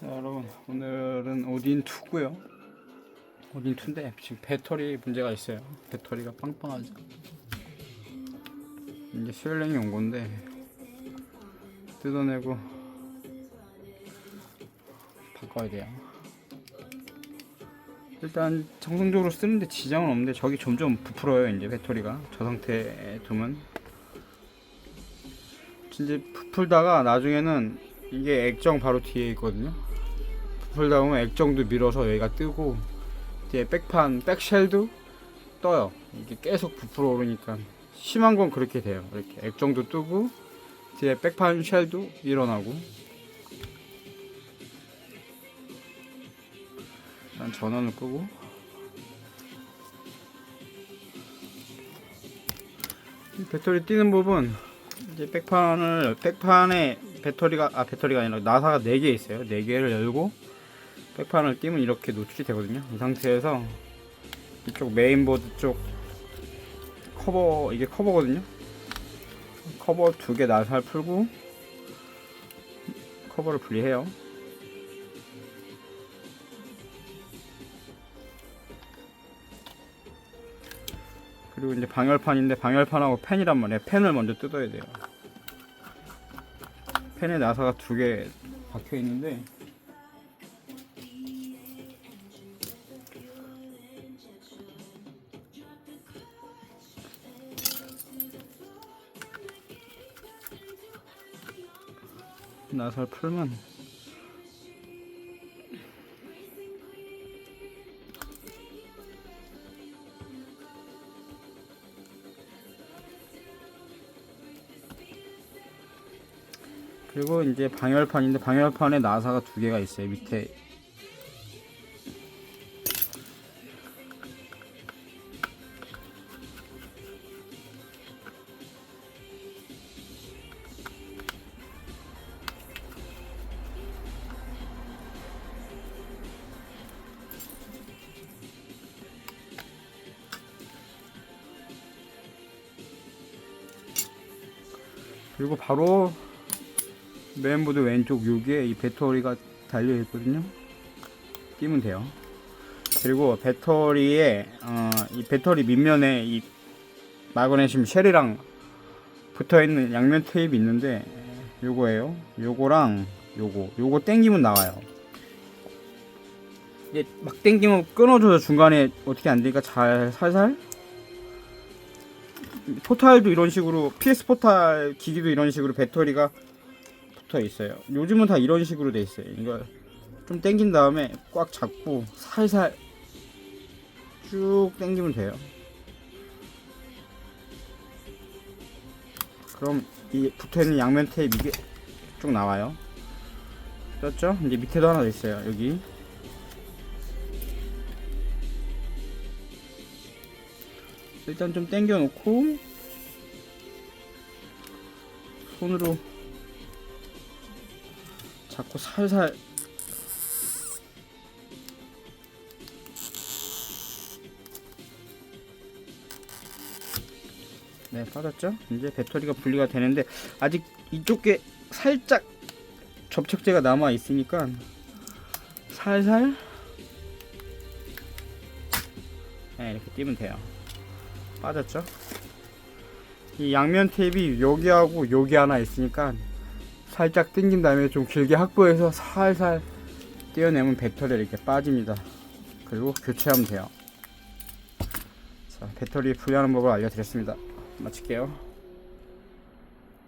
자, 여러분 오늘은 오딘 2고요. 오딘 2인데 지금 배터리 문제가 있어요. 배터리가 빵빵하죠. 이제 수혈량이 온 건데 뜯어내고 바꿔야 돼요. 일단 정상적으로 쓰는데 지장은 없는데 저기 점점 부풀어요 이제 배터리가 저 상태에 두면 이제 부풀다가 나중에는 이게 액정 바로 뒤에 있거든요. 부풀다 보면 액정도 밀어서 여기가 뜨고 뒤에 백판 백쉘도 떠요. 이게 계속 부풀어 오르니까. 심한 건 그렇게 돼요. 이렇게 액정도 뜨고 뒤에 백판 쉘도 일어나고. 일단 전원을 끄고. 이 배터리 뛰는 부분 이제 백판을 백판에 배터리가 아 배터리가 아니라 나사가 4개 있어요 4개를 열고 백판을 띄면 이렇게 노출이 되거든요 이 상태에서 이쪽 메인보드 쪽 커버 이게 커버거든요 커버 두 개 나사를 풀고 커버를 분리해요 그리고 이제 방열판인데 방열판하고 펜이란 말이에요. 펜을 먼저 뜯어야 돼요. 펜에 나사가 두 개 박혀 있는데 나사를 풀면 그리고 이제 방열판인데 방열판에 나사가 두 개가 있어요 밑에. 그리고 바로 메인보드 왼쪽 여기에 이 배터리가 달려 있거든요. 끼면 돼요. 그리고 배터리에 어, 이 배터리 밑면에 이 마그네슘 쉘이랑 붙어 있는 양면 테이프 있는데 요거예요. 요거랑 요거 요거 땡기면 나와요. 이게 막 땡기면 끊어져서 중간에 어떻게 안 되니까 잘 살살 포탈도 이런 식으로 PS 포탈 기기도 이런 식으로 배터리가 붙어 있어요. 요즘은 다 이런 식으로 돼 있어요. 이걸 좀 당긴 다음에 꽉 잡고 살살 쭉 당기면 돼요. 그럼 이 붙어 있는 양면 테이프 이게 쭉 나와요. 떴죠? 이제 밑에도 하나 더 있어요. 여기. 일단 좀 당겨 놓고 손으로 자꾸 살살 네 빠졌죠? 이제 배터리가 분리가 되는데 아직 이쪽에 살짝 접착제가 남아 있으니까 살살 네, 이렇게 띄면 돼요 빠졌죠? 이 양면 테이프 여기하고 여기 하나 있으니까 살짝 당긴 다음에 좀 길게 확보해서 살살 떼어내면 배터리 이렇게 빠집니다. 그리고 교체하면 돼요. 자, 배터리 분리하는 법을 알려드렸습니다. 마칠게요.